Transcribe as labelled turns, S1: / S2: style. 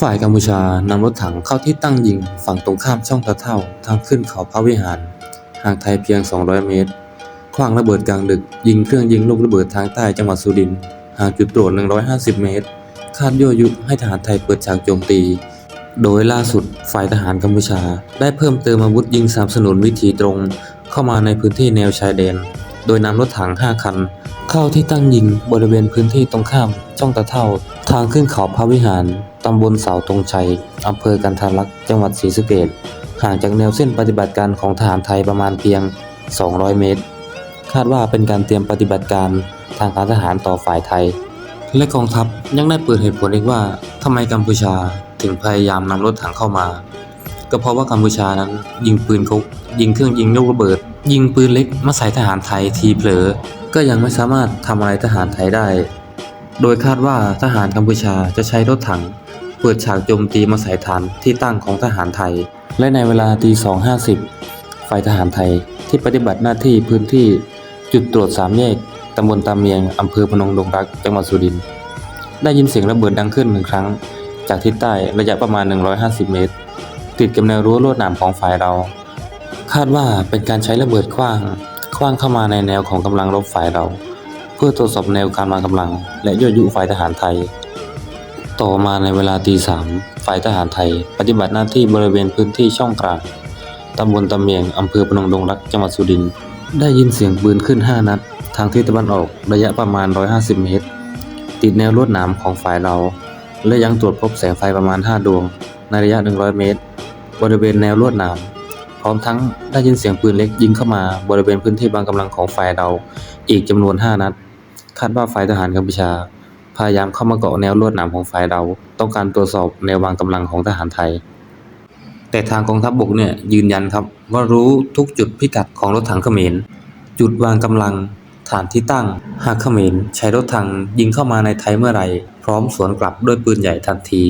S1: ฝ่ายกัมพูชานำรถถังเข้าที่ตั้งยิงฝั่งตรงข้ามช่องตะเท่าทางขึ้นเขาพระวิหาร ห่างไทยเพียง 200 เมตรขว้างระเบิดกลางดึก ยิงเครื่องยิงลูกระเบิดทางใต้จังหวัดสุรินทร์ห่างจุดตรวจ 150 เมตร คาดยั่วยุให้ทหารไทยเปิดฉากโจมตี โดยล่าสุดฝ่ายทหารกัมพูชา ได้เพิ่มเติมอาวุธยิงสนับสนุนวิถีตรง เข้ามาในพื้นที่แนวชายแดน โดยนำรถถัง 5 คัน เข้าที่ตั้งยิงบริเวณพื้นที่ตรงข้ามช่องตะเท่า ทางขึ้นเขาพระวิหาร ตำบลเสาตรงชัย อำเภอกันทารักษ์จังหวัดศรีสะเกษห่างจากแนวเส้นปฏิบัติการของทหารไทยประมาณเพียง 200 เมตร คาดว่าเป็นการเตรียมปฏิบัติการทางการทหารต่อฝ่ายไทย และกองทัพยังได้เปิดเหตุผลอีกว่าทำไมกัมพูชาถึงพยายามนำรถถังเข้ามา ก็เพราะว่ากัมพูชานั้น ยิงปืนคุก ยิงเครื่องยิงลูกระเบิด ยิงปืนเล็กมาใส่ทหารไทยทีเผลอ ก็ยังไม่สามารถทำอะไรทหารไทยได้ โดยคาดว่าทหารกัมพูชาจะใช้รถถัง เปิดฉากโจมตีมาใส่ฐานที่ตั้งของทหารไทย และในเวลาตี2.50ฝ่ายทหารไทยที่ปฏิบัติหน้าที่พื้นที่จุดตรวจสามแยกตำบลตาเมียงอำเภอพนมดงรักจังหวัดสุรินทร์ได้ยินเสียงระเบิดดังขึ้นหนึ่งครั้ง จากทิศใต้ระยะประมาณ 150 เมตร ติดกับแนวรั้วลวดหนามของฝ่ายเรา คาดว่าเป็นการใช้ระเบิดขว้างขว้างเข้ามาในแนวของกำลังรบฝ่ายเรา พื่อตรวจสอบแนวการวางกำลัง และยั่วยุฝ่ายทหารไทย ต่อมาในเวลาตีสามฝ่ายทหารไทย ปฏิบัติหน้าที่บริเวณพื้นที่ช่องกลางตำบลตะเมียงอำเภอพนมดงรักจังหวัดสุรินทร์ได้ยินเสียงปืนขึ้น 5 นัด ทางทิศตะวันออกระยะประมาณ 150 เมตร ติดแนวลวดหนามของฝ่ายเรา และยังตรวจพบแสงไฟประมาณ 5 ดวง ในระยะ 100 เมตร บริเวณแนวลวดหนามพร้อมทั้งได้ยินเสียงปืนเล็กยิงเข้ามาบริเวณพื้นที่บางกำลังของฝ่ายเรา อีกจำนวน 5 นัด คาดว่าฝ่ายทหารกัมพูชา พยายามเข้ามาเกาะแนวลวดหนามของฝ่ายเรา ต้องการตรวจสอบแนววางกำลังของทหารไทย แต่ทางกองทัพบบกเนี่ยยืนยันครับว่ารู้ทุกจุดพิกัดของรถถังเขมร จุดวางกำลัง ฐานที่ตั้ง หากเขมรใช้รถถังยิงเข้ามาในไทยเมื่อไหร่ พร้อมสวนกลับด้วยปืนใหญ่ทันที